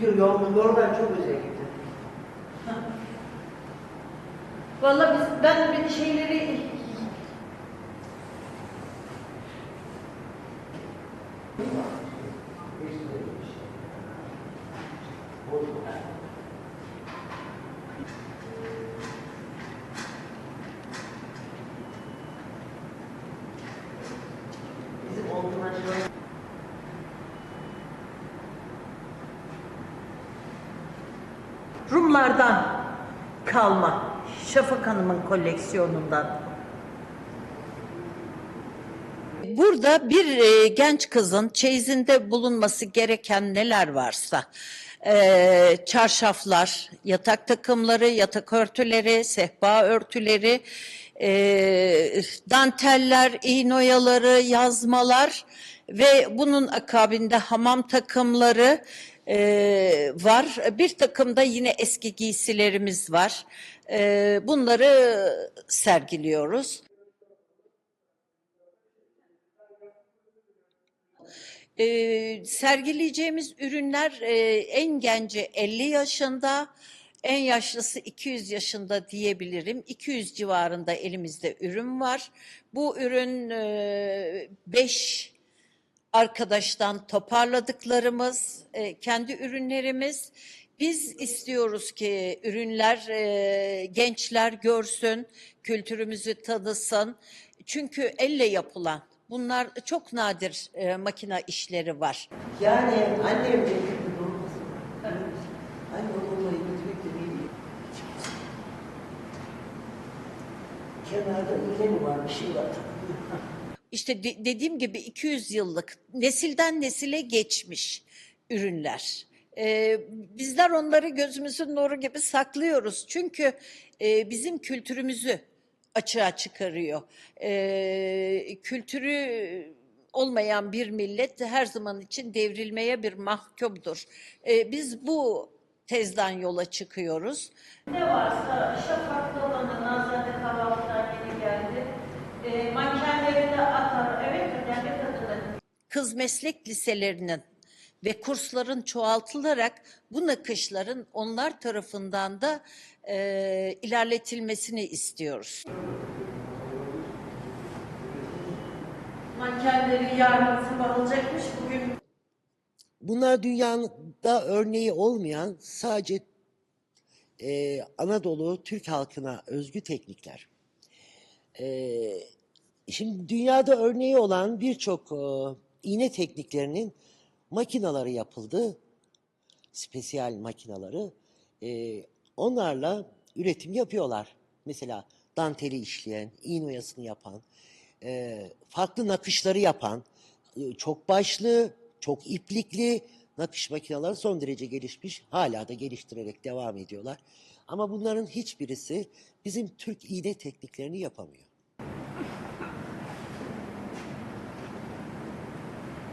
Çünkü yoldan çok özel gitti. Vallahi biz, ben bir şeyleri Bizim Rumlardan kalma. Şafak Hanım'ın koleksiyonundan. Burada bir e, genç kızın çeyizinde bulunması gereken neler varsa, e, çarşaflar, yatak takımları, yatak örtüleri, sehpa örtüleri, e, danteller, iğnoyaları, yazmalar ve bunun akabinde hamam takımları e, var. Bir takım da yine eski giysilerimiz var. E, bunları sergiliyoruz. Ee, sergileyeceğimiz ürünler e, en genci 50 yaşında, en yaşlısı 200 yaşında diyebilirim. 200 civarında elimizde ürün var. Bu ürün 5 arkadaştan toparladıklarımız, e, kendi ürünlerimiz. Biz istiyoruz ki ürünler e, gençler görsün, kültürümüzü tanısın. Çünkü elle yapılan bunlar çok nadir e, makine işleri var. Yani annem de. Kenarda iğne mi var bir şey var. İşte de- dediğim gibi 200 yıllık nesilden nesile geçmiş ürünler. Ee, bizler onları gözümüzün nuru gibi saklıyoruz. Çünkü e, bizim kültürümüzü açığa çıkarıyor. Ee, kültürü olmayan bir millet her zaman için devrilmeye bir mahkumdur. Ee, biz bu tezden yola çıkıyoruz. Ne varsa şafaklı Kız meslek liselerinin ve kursların çoğaltılarak bu nakışların onlar tarafından da e, ilerletilmesini istiyoruz. Mankenleri yarın sabah alacakmış bugün Bunlar dünyada örneği olmayan sadece e, Anadolu Türk halkına özgü teknikler. E, şimdi dünyada örneği olan birçok e, iğne tekniklerinin makinaları yapıldı. Spesiyal makinaları. E, onlarla üretim yapıyorlar. Mesela danteli işleyen, iğne oyasını yapan, e, farklı nakışları yapan, e, çok başlı, çok iplikli nakış makineleri son derece gelişmiş. Hala da geliştirerek devam ediyorlar. Ama bunların hiçbirisi bizim Türk iğne tekniklerini yapamıyor.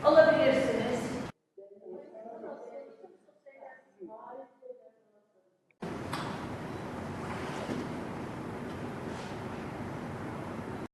elevators